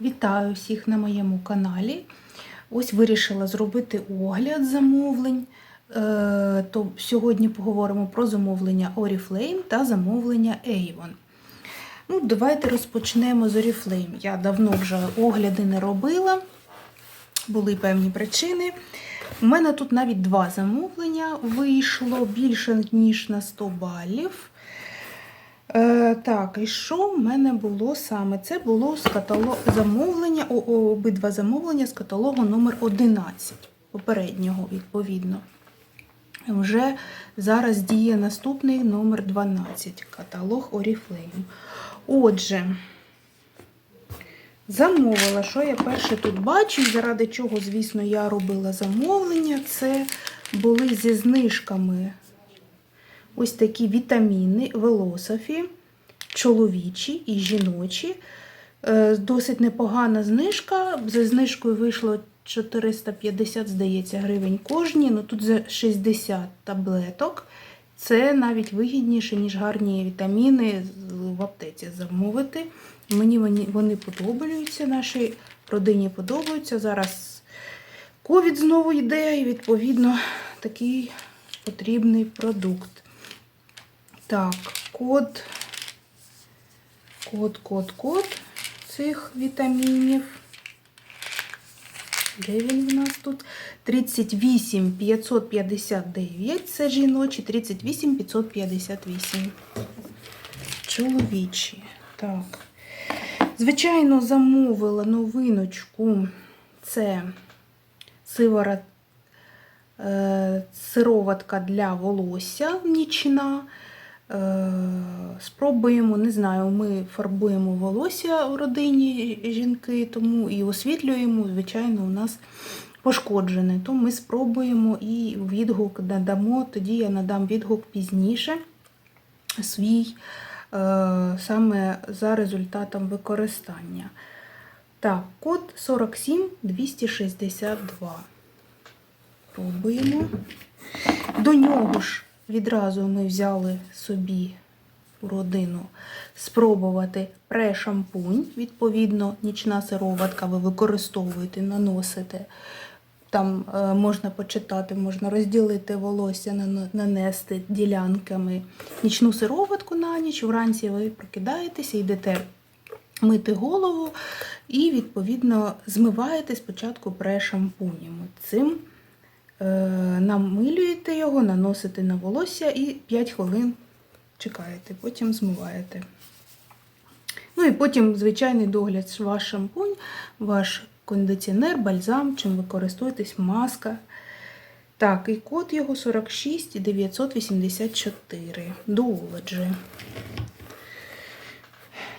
Вітаю всіх на моєму каналі. Ось вирішила зробити огляд замовлень. Е, То сьогодні поговоримо про замовлення Oriflame та замовлення Avon. Ну, давайте розпочнемо з Oriflame. Я давно вже огляди не робила, були певні причини. У мене тут навіть два замовлення вийшло більше ніж на 100 балів. Е, так, і що в мене було саме? Це було з каталогу замовлення, обидва замовлення з каталогу номер 11 попереднього, відповідно. Вже зараз діє наступний номер 12 каталог Oriflame. Отже, замовила, що я перше тут бачу, заради чого, звісно, я робила замовлення. Це були зі знижками ось такі вітаміни Велософі, чоловічі і жіночі. Е, Досить непогана знижка. За знижкою вийшло 450, здається, гривень кожні. Ну тут за 60 таблеток. Це навіть вигідніше, ніж гарні вітаміни в аптеці замовити. Мені вони, вони подобаються, нашій родині подобаються. Зараз ковід знову йде, і відповідно такий потрібний продукт. Так, код, код, код, код цих вітамінів. Де він в нас тут? 38 559. Це жіночі, 38 558. Чоловічі. Так. Звичайно, замовила новиночку. Це сиворот, е, сироватка для волосся нічна. Е, Спробуємо, не знаю, ми фарбуємо волосся у родині жінки, тому і освітлюємо, звичайно, у нас пошкоджене. То ми спробуємо і відгук надамо, тоді я надам відгук пізніше свій, е, саме за результатом використання. Так, код 47262. Пробуємо. До нього ж відразу ми взяли собі у родину спробувати пре-шампунь. Відповідно, нічна сироватка ви використовуєте, наносите. Там е, можна почитати, можна розділити волосся, нанести ділянками нічну сироватку на ніч. Вранці ви прокидаєтеся, йдете мити голову і, відповідно, змиваєте спочатку пре-шампунем. Цим намилюєте його, наносите на волосся і 5 хвилин чекаєте, потім змиваєте. Ну і потім звичайний догляд, ваш шампунь, ваш кондиціонер, бальзам, чим ви користуєтесь, маска. Так, і код його 46 984. Дуолоджі.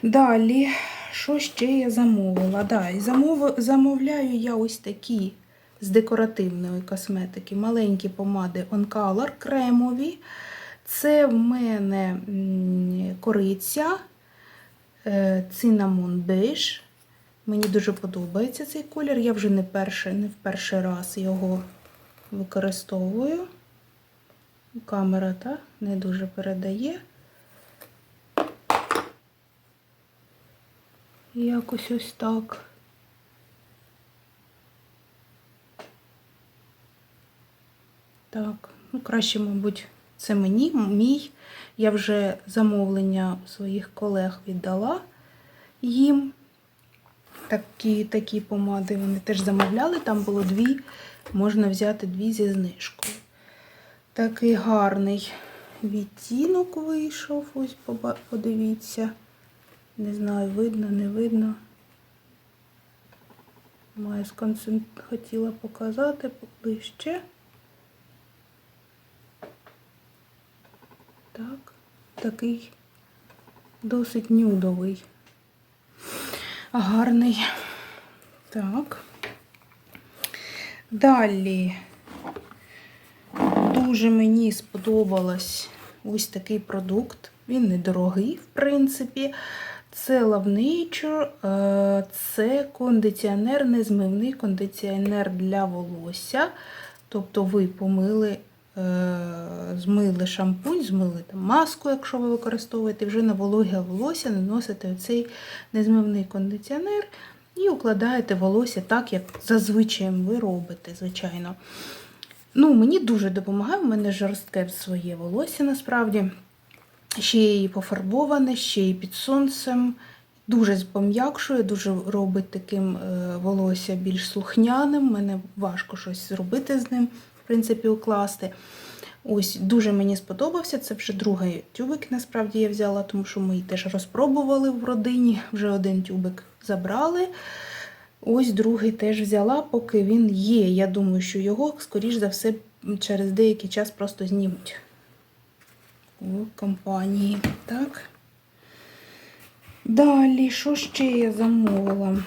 Далі, що ще я замовила? Да, замов... замовляю я ось такі з декоративної косметики, маленькі помади On Color кремові. Це в мене кориця, е, цинамон бейж. Мені дуже подобається цей колір. Я вже не перший, не в перший раз його використовую. Камера та, не дуже передає. Якось ось так. Так, ну краще, мабуть, це мені, мій. Я вже замовлення своїх колег віддала їм. Такі, такі помади вони теж замовляли, там було дві, можна взяти дві зі знижкою. Такий гарний відтінок вийшов, ось подивіться. Не знаю, видно, не видно. Маю сконцент... хотіла показати ближче. Так, такий досить нюдовий. Гарний. Так. Далі дуже мені сподобалось ось такий продукт. Він недорогий, в принципі. Це Love Nature, е, це кондиціонер, незмивний кондиціонер для волосся. Тобто ви помили, змили шампунь, змили там маску, якщо ви використовуєте, вже на вологе волосся наносите оцей незмивний кондиціонер. І укладаєте волосся так, як зазвичай ви робите, звичайно. Ну, мені дуже допомагає, в мене жорстке своє волосся насправді. Ще й пофарбоване, ще й під сонцем. Дуже пом'якшує, дуже робить таким е, волосся більш слухняним. Мене важко щось зробити з ним, принципі, укласти. Ось дуже мені сподобався. Це вже другий тюбик, насправді я взяла, тому що ми теж розпробували в родині. Вже один тюбик забрали. Ось другий теж взяла, поки він є. Я думаю, що його, скоріш за все, через деякий час просто знімуть у компанії. Так. Далі, що ще я замовила?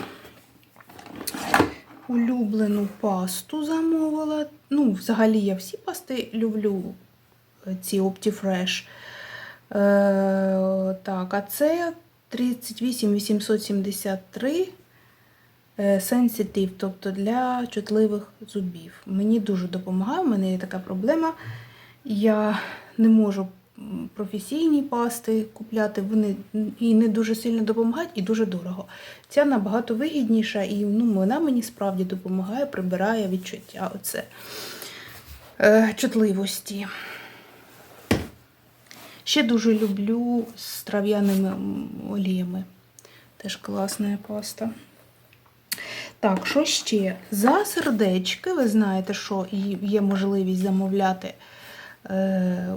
Улюблену пасту замовила. Ну, взагалі я всі пасти люблю, е, ці Optifresh. Е, так, а це 38873 е, Sensitive, тобто для чутливих зубів. Мені дуже допомагає, у мене є така проблема. Я не можу професійні пасти купляти, вони і не дуже сильно допомагають, і дуже дорого. Ця набагато вигідніша, і ну, вона мені справді допомагає, прибирає відчуття оце, е, чутливості. Ще дуже люблю з трав'яними оліями. Теж класна паста. Так, що ще? За сердечки, ви знаєте, що є можливість замовляти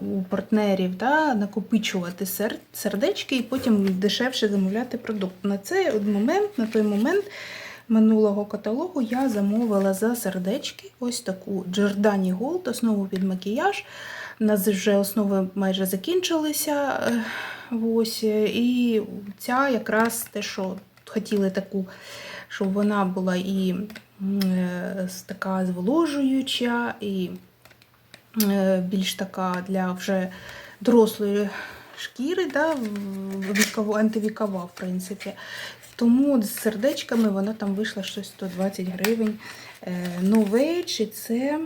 у партнерів, да, накопичувати сердечки і потім дешевше замовляти продукт. На цей момент, на той момент минулого каталогу я замовила за сердечки ось таку Giordani Gold, основу під макіяж. У нас вже основи майже закінчилися. е, Ось, е, і ця якраз те, що хотіли таку, щоб вона була і е, така зволожуюча, і е, більш така для вже дорослої шкіри, да, в- антивікова, в принципі. Тому з сердечками вона там вийшла щось 120 гривень. Е, Новейч, і це.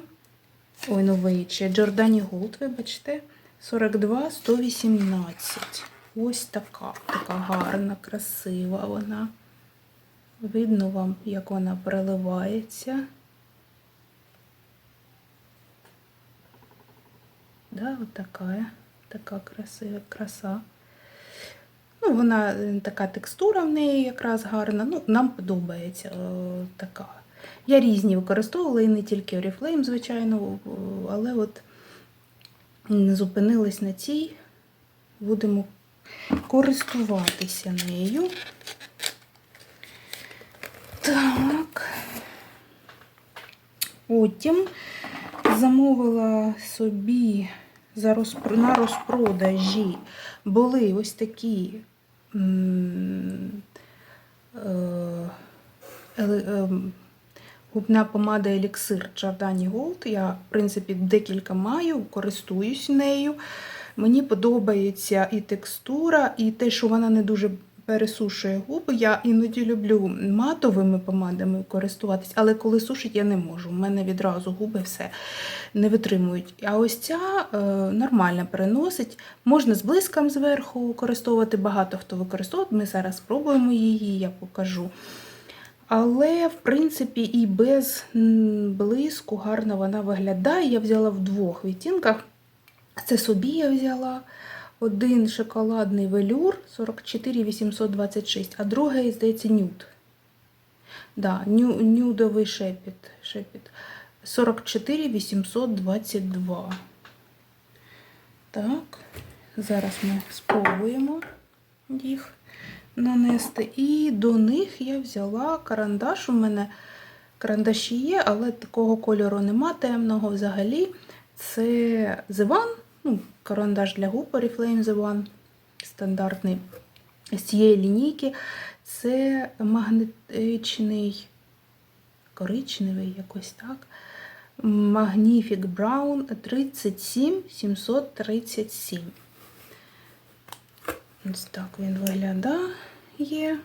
Ой, новейч, Giordani Gold, вибачте, 42 118. Ось така, така гарна, красива вона. Видно вам, як вона переливається. Да, от така, така красива краса. Ну, вона е, така текстура в неї якраз гарна. Ну, нам подобається е, така. Я різні використовувала і не тільки Oriflame, звичайно, е, але от не зупинилась на цій. Будемо користуватися нею. Так. Потім замовила собі за розпро- на розпродажі були ось такі е, ем, губна помада еліксир Giordani Gold. Я, в принципі, декілька маю, користуюсь нею. Мені подобається і текстура, і те, що вона не дуже пересушує губи. Я іноді люблю матовими помадами користуватись, але коли сушить, я не можу. У мене відразу губи все не витримують. А ось ця е, нормально переносить. Можна з блиском зверху використовувати. Багато хто використовує. Ми зараз спробуємо її, я покажу. Але, в принципі, і без блиску гарно вона виглядає. Я взяла в двох відтінках. Це собі я взяла. Один шоколадний велюр 44 826, а другий, здається, нюд. Да, ню, нюдовий шепіт, шепіт 44 822. Так, зараз ми спробуємо їх нанести. І до них я взяла карандаш. У мене карандаші є, але такого кольору нема темного взагалі. Це One, ну, карандаш для губ Oriflame The One, стандартний з цієї лінійки. Це магнетичний, коричневий, якось так. Magnific Brown 37 737. Ось так він виглядає.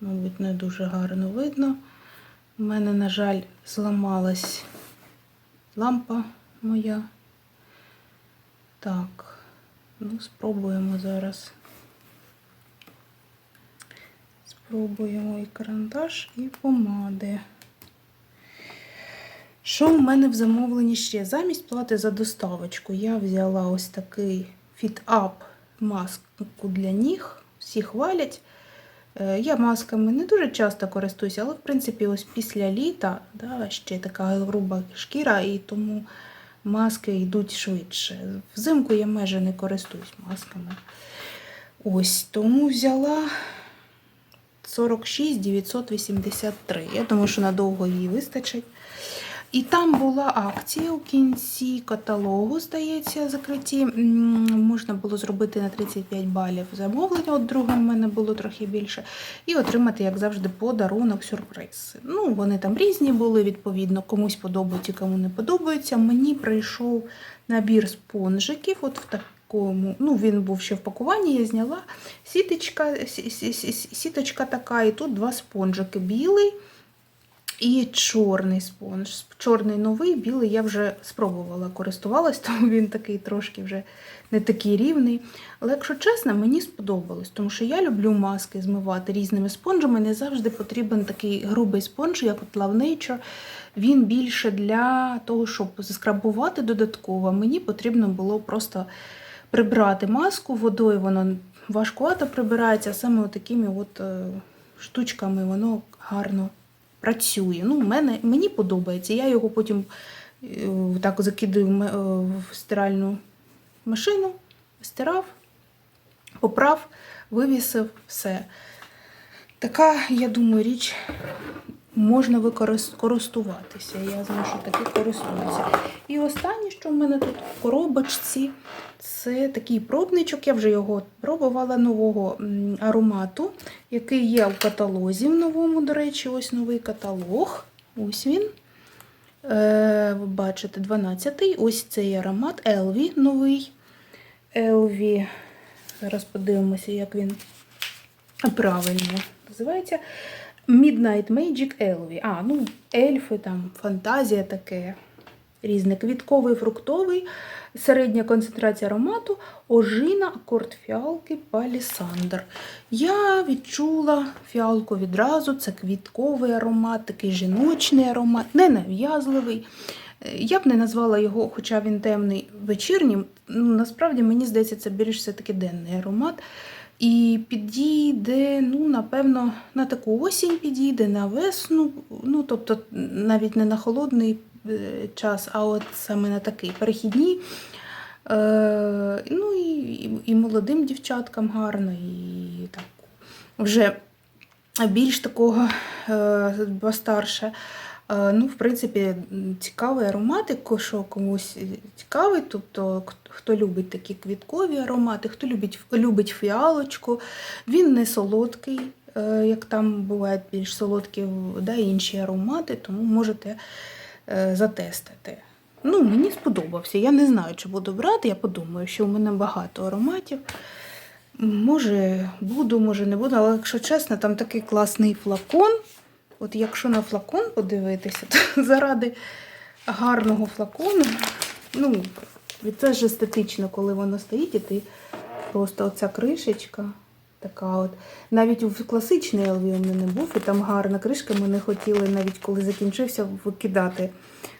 Мабуть, не дуже гарно видно. У мене, на жаль, зламалась лампа моя. Так, ну, спробуємо зараз. Спробуємо і карандаш, і помади. Що в мене в замовленні ще? Замість плати за доставочку я взяла ось такий Fit-Up маску для ніг. Всі хвалять. Е, Я масками не дуже часто користуюся, але в принципі, ось після літа да, ще така груба шкіра, і тому маски йдуть швидше. Взимку я майже не користуюсь масками. Ось, тому взяла 46 983. Я думаю, що надовго її вистачить. І там була акція у кінці каталогу, здається, закриті. Можна було зробити на 35 балів замовлення. От друге в мене було трохи більше. І отримати, як завжди, подарунок сюрприз. Ну, вони там різні були, відповідно, комусь подобаються, кому не подобаються. Мені прийшов набір спонжиків, от в такому. Ну, він був ще в пакуванні, я зняла. Сіточка, сі- сі- сі- сіточка така, і тут два спонжики білий. І чорний спонж. Чорний новий, білий я вже спробувала користувалась, тому він такий трошки вже не такий рівний. Але якщо чесно, мені сподобалось, тому що я люблю маски змивати різними спонжами. Не завжди потрібен такий грубий спонж, як от Nature. Він більше для того, щоб заскрабувати додатково. Мені потрібно було просто прибрати маску водою, воно важкувато прибирається, а саме такими от е, штучками воно гарно працює. Ну, мене, мені подобається. Я його потім е, так закидую в е, в стиральну машину, стирав, поправ, вивісив, все. Така, я думаю, річ можна використ- користуватися. Я знаю, що таки користуються. І останнє, що в мене тут в коробочці, це такий пробничок. Я вже його пробувала нового аромату, який є в каталозі в новому, до речі, ось новий каталог. Ось він. Е, ви бачите, 12-й. Ось цей аромат Елві новий. Елві. Зараз подивимося, як він правильно називається. Midnight Magic Elvie. А, ну, ельфи, там, фантазія таке. Різне квітковий, фруктовий, середня концентрація аромату, ожина, акорд фіалки, палісандр. Я відчула фіалку відразу, це квітковий аромат, такий жіночний аромат, ненав'язливий. Е, Я б не назвала його, хоча він темний вечірнім. Ну, насправді, мені здається, це більш все-таки денний аромат. І підійде, ну, напевно, на таку осінь підійде, на весну, ну, тобто навіть не на холодний е, час, а от саме на такий перехідні. Е, ну і, і, молодим дівчаткам гарно, і так вже більш такого е, постарше. Е, Ну, в принципі, цікавий аромат, якщо що комусь цікавий, тобто хто любить такі квіткові аромати, хто любить, любить фіалочку, він не солодкий, е, як там бувають більш солодкі да, інші аромати, тому можете е, затестити. Ну, мені сподобався. Я не знаю, чи буду брати. Я подумаю, що у мене багато ароматів. Може, буду, може не буду, але якщо чесно, там такий класний флакон. От якщо на флакон подивитися, то заради гарного флакону, ну, це ж естетично, коли воно стоїть, і ти просто оця кришечка. Така от. Навіть у класичний Елві у мене не був, і там гарна кришка. Ми не хотіли, навіть коли закінчився, викидати.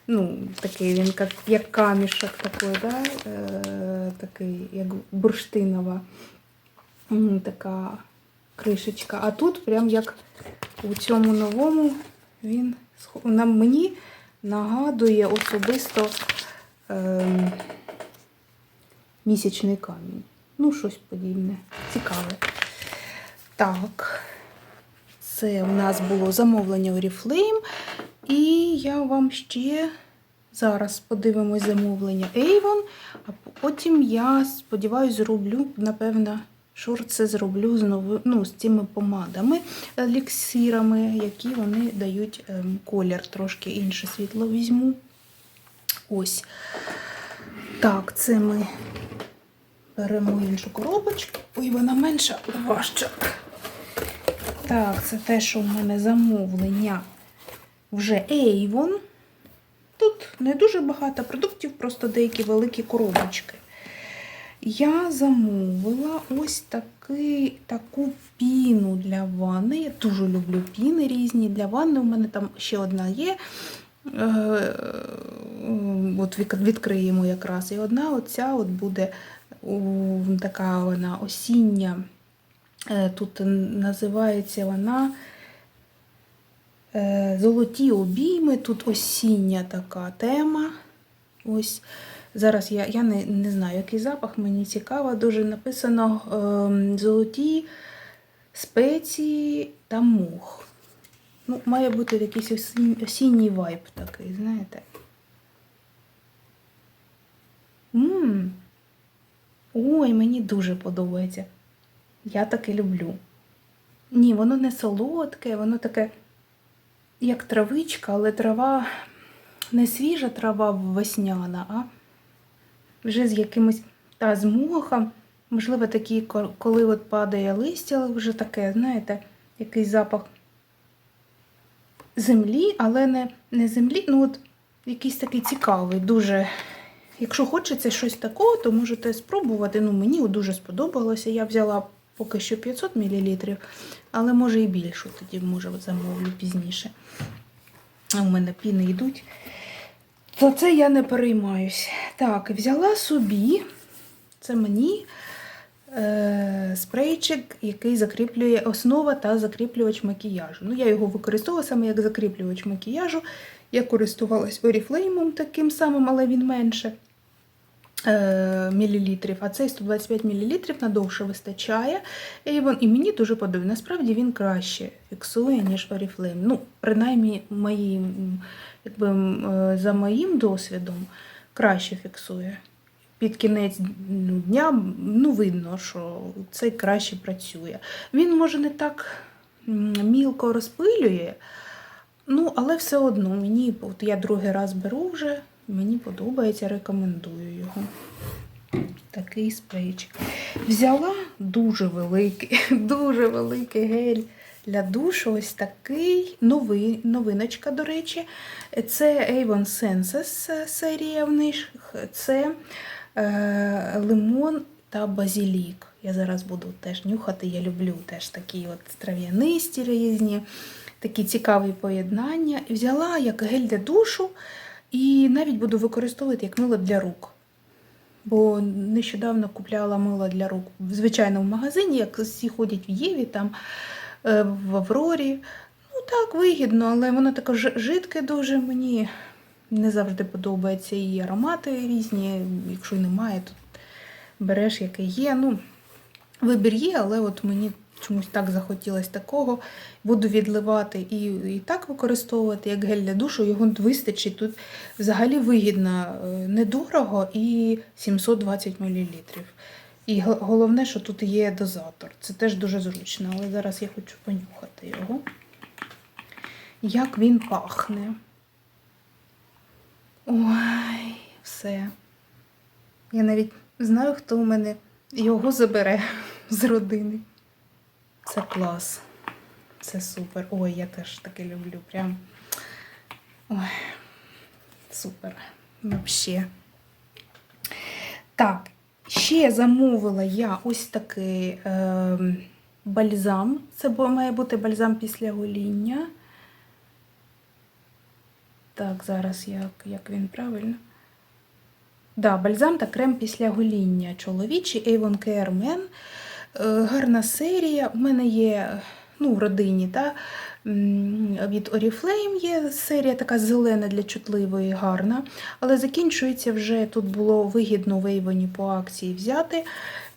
Ну, такий він як, як камішок такий, да? е, такий, як бурштинова така кришечка. А тут прям як у цьому новому він на мені нагадує особисто ем, місячний камінь. Ну, щось подібне. Цікаве. Так, це у нас було замовлення Oriflame. І я вам ще зараз подивимось замовлення Avon, а потім я сподіваюся, зроблю, напевно, шорти зроблю з нови, ну, з цими помадами, еліксирами, які вони дають ем, колір, трошки інше світло візьму. Ось. Так, це ми беремо іншу коробочку. Ой, вона менша, важча. Так, це те, що в мене замовлення вже Avon. Тут не дуже багато продуктів, просто деякі великі коробочки. Я замовила ось такий, таку піну для ванни. Я дуже люблю піни різні для ванни. У мене там ще одна є. Е, От відкриємо якраз. І одна оця от буде така вона осіння. Е, Тут називається вона е, Золоті обійми. Тут осіння така тема. Ось зараз я, я не, не знаю, який запах, мені цікаво. Дуже написано ем, золоті спеції та мох. Ну, має бути якийсь осінній, осінній вайб такий, знаєте. Мм. Ой, мені дуже подобається. Я таке люблю. Ні, воно не солодке, воно таке, як травичка, але трава не свіжа трава весняна, а вже з якимось та з. Можливо, такі, коли от падає листя, але вже таке, знаєте, якийсь запах землі, але не, не землі, ну от якийсь такий цікавий, дуже. Якщо хочеться щось такого, то можете спробувати. Ну, мені дуже сподобалося. Я взяла поки що 500 мл, але може і більшу, тоді може замовлю пізніше. А у мене піни йдуть. То це я не переймаюсь. Так, взяла собі, це мені е, спрейчик, який закріплює основа та закріплювач макіяжу. Ну, я його використовувала саме як закріплювач макіяжу. Я користувалась Oriflame таким самим, але він менше мілілітрів, а цей 125 мілілітрів надовше вистачає. І, він, і мені дуже подобається. Насправді він краще фіксує, ніж Oriflame. Ну, принаймні, мої, м, якби, е, за моїм досвідом, краще фіксує. Під кінець ну, дня ну, видно, що цей краще працює. Він може не так мілко розпилює, ну, але все одно мені, от я другий раз беру вже, мені подобається, рекомендую його. Такий спрейчик. Взяла дуже великий, дуже великий гель для душу. Ось такий новий, новиночка, до речі. Це Avon Senses серія в них. Це е, лимон та базілік. Я зараз буду теж нюхати. Я люблю теж такі от трав'янисті різні, такі цікаві поєднання. Взяла як гель для душу і навіть буду використовувати як мило для рук. Бо нещодавно купляла мило для рук в звичайному магазині, як всі ходять в Єві, там е, в Аврорі. Ну так, вигідно, але воно таке жидке дуже. Мені не завжди подобається і аромати різні. Якщо немає, то береш яке є. Ну, вибір є, але от мені чомусь так захотілося такого. Буду відливати і, і так використовувати, як гель для душу, його вистачить. Тут взагалі вигідно, е, недорого і 720 мл. І головне, що тут є дозатор. Це теж дуже зручно, але зараз я хочу понюхати його. Як він пахне. Ой, все. Я навіть знаю, хто у мене його забере з родини. Це клас. Це супер. Ой, я теж таке люблю. Прям. Ой, супер. Вообще. Так, ще замовила я ось такий е, бальзам. Це має бути бальзам після гоління. Так, зараз як, як він правильно. Да, бальзам та крем після гоління. Чоловічий Avon Care Men. Гарна серія. У мене є ну, в родині, та, від Oriflame є серія така зелена для чутливої, гарна. Але закінчується вже тут було вигідно в Avon по акції взяти.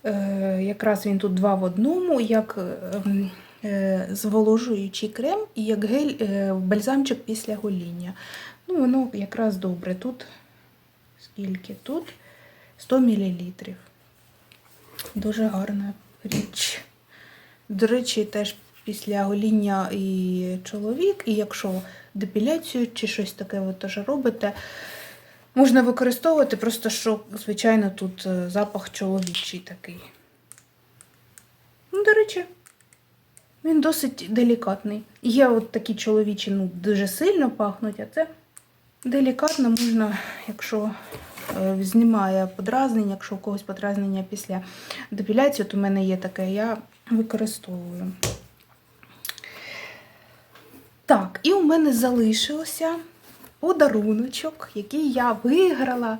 Е, якраз він тут два в одному, як ем, е, зволожуючий крем і як гель, е, бальзамчик після гоління. Ну, воно якраз добре. Тут скільки? Тут 100 мл. Дуже гарна річ. До речі, теж після гоління і чоловік, і якщо депіляцію чи щось таке ви теж робите, можна використовувати, просто що, звичайно, тут е, запах чоловічий такий. Ну, до речі, він досить делікатний. Є от такі чоловічі, ну, дуже сильно пахнуть, а це Делікатно можна, якщо знімає подразнення, якщо у когось подразнення після депіляції, то у мене є таке, я використовую. Так, і у мене залишився подаруночок, який я виграла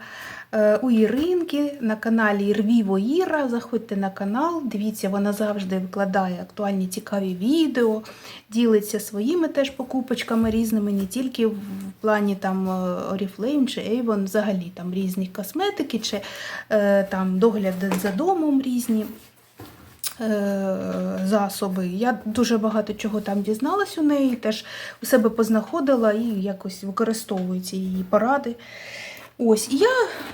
е, у Іринки на каналі Ірвіво Іра. Заходьте на канал, дивіться, вона завжди викладає актуальні цікаві відео, ділиться своїми теж покупочками різними, не тільки в плані там е, Oriflame чи Avon, взагалі там різні косметики, чи е, там догляд за домом різні засоби. Я дуже багато чого там дізналась у неї, теж у себе познаходила і якось використовую ці її поради. Ось, і я,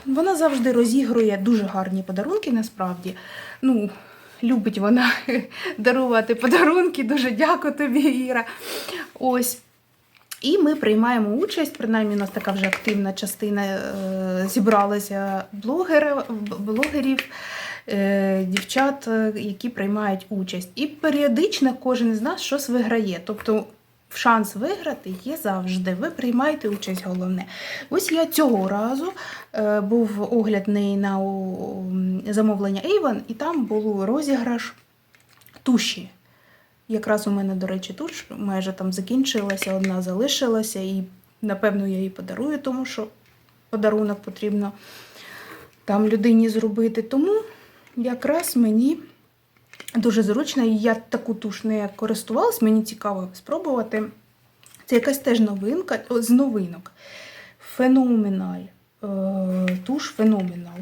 вона завжди розігрує дуже гарні подарунки, насправді. Ну, любить вона дарувати подарунки. Дуже дякую тобі, Іра. Ось. І ми приймаємо участь, принаймні у нас така вже активна частина е, зібралася блогерів, е, дівчат, е, які приймають участь. І періодично кожен з нас щось виграє. Тобто шанс виграти є завжди. Ви приймаєте участь головне. Ось я цього разу е, був огляд неї на замовлення Avon, і там був розіграш туші. Якраз у мене, до речі, туш майже там закінчилася, одна залишилася, і напевно я її подарую, тому що подарунок потрібно там людині зробити. Тому якраз мені дуже зручно, і я таку туш не користувалась, мені цікаво спробувати. Це якась теж новинка з новинок. Феноменаль. Е, туш феноменал.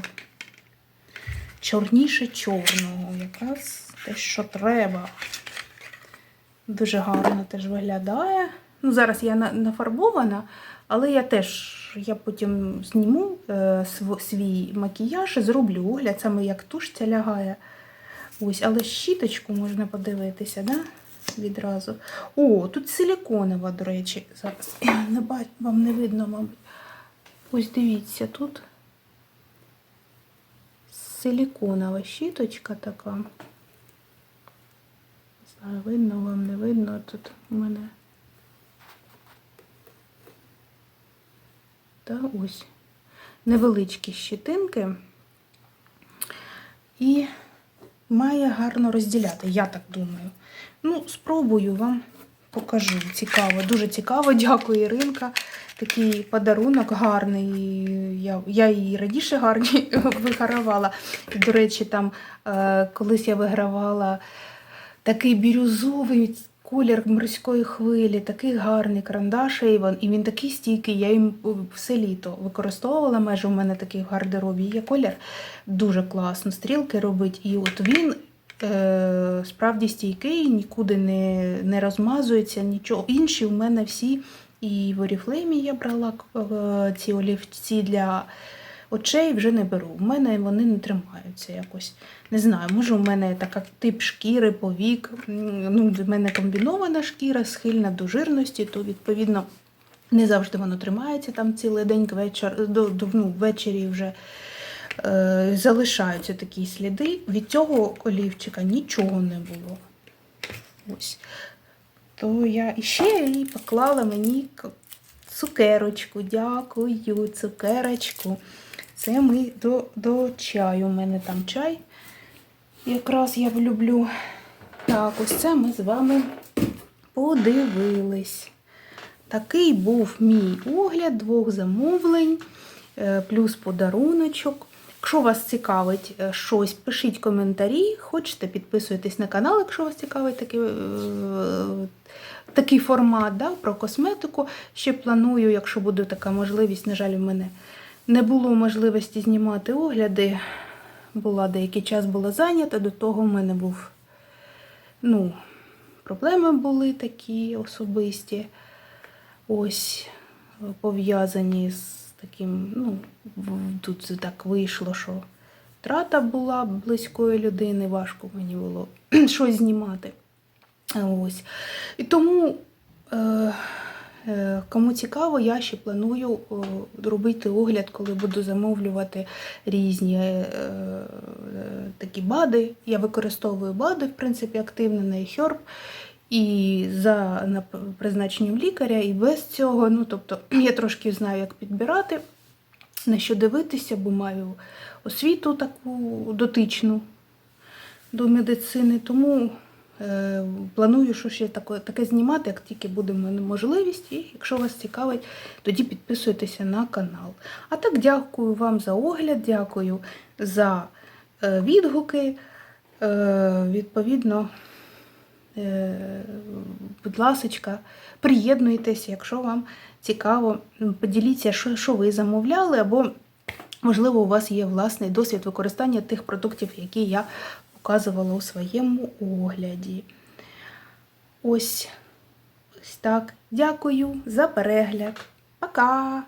Чорніше чорного. Якраз те, що треба. Дуже гарно теж виглядає. Ну, зараз я нафарбована, але я теж я потім зніму е, свій макіяж зроблю огляд, саме як туш ця лягає. Ось, але щіточку можна подивитися, да? Відразу. О, тут силіконова, до речі. Зараз не бачу, вам не видно, мабуть. Ось дивіться, тут силіконова щіточка така. Не знаю, видно вам, не видно. Тут у мене. Та ось. Невеличкі щитинки. І має гарно розділяти, я так думаю. Ну, спробую вам покажу. Цікаво, дуже цікаво. Дякую, Іринка. Такий подарунок гарний. Я, я її раніше гарні вигравала. І, до речі, там е, колись я вигравала такий бірюзовий колір морської хвилі, такий гарний карандаш Avon, і він такий стійкий, я їм все літо використовувала, майже у мене такий в гардеробі є колір. Дуже класно, стрілки робить. І от він е, справді стійкий, нікуди не, не розмазується, нічого. Інші у мене всі. І в Oriflame я брала е, ці олівці для очей вже не беру. У мене вони не тримаються якось. Не знаю, може, у мене така тип шкіри, повік. Ну, в мене комбінована шкіра, схильна до жирності, то відповідно не завжди воно тримається там цілий день вечір, до, до, ну, ввечері вже е, залишаються такі сліди. Від цього олівчика нічого не було. Ось. То я іще і поклала мені цукерочку. Дякую, цукерочку. Це ми до, до чаю. У мене там чай. Якраз я люблю. Так, ось це ми з вами подивились. Такий був мій огляд двох замовлень, е, плюс подаруночок. Якщо вас цікавить е, щось, пишіть коментарі. Хочете, підписуйтесь на канал, якщо вас цікавить такий, е, такий формат да, про косметику. Ще планую, якщо буде така можливість, на жаль, в мене не було можливості знімати огляди. Була деякий час була зайнята, до того в мене був, ну, проблеми були такі особисті. Ось пов'язані з таким, ну, тут так вийшло, що втрата була близької людини, важко мені було щось знімати. Ось. І тому, е, кому цікаво, я ще планую е, робити огляд, коли буду замовлювати різні е, е, такі бади. Я використовую бади, в принципі, активно на iHerb. і за призначенням лікаря, і без цього. Ну, тобто, я трошки знаю, як підбирати, на що дивитися, бо маю освіту таку дотичну до медицини, тому е, планую, що ще таке, таке знімати, як тільки буде можливість. І якщо вас цікавить, тоді підписуйтеся на канал. А так, дякую вам за огляд, дякую за е, відгуки. Е, відповідно, е, будь ласочка, приєднуйтесь, якщо вам цікаво, поділіться, що, що ви замовляли, або, можливо, у вас є власний досвід використання тих продуктів, які я показувала у своєму огляді. Ось, ось так. Дякую за перегляд. Пока!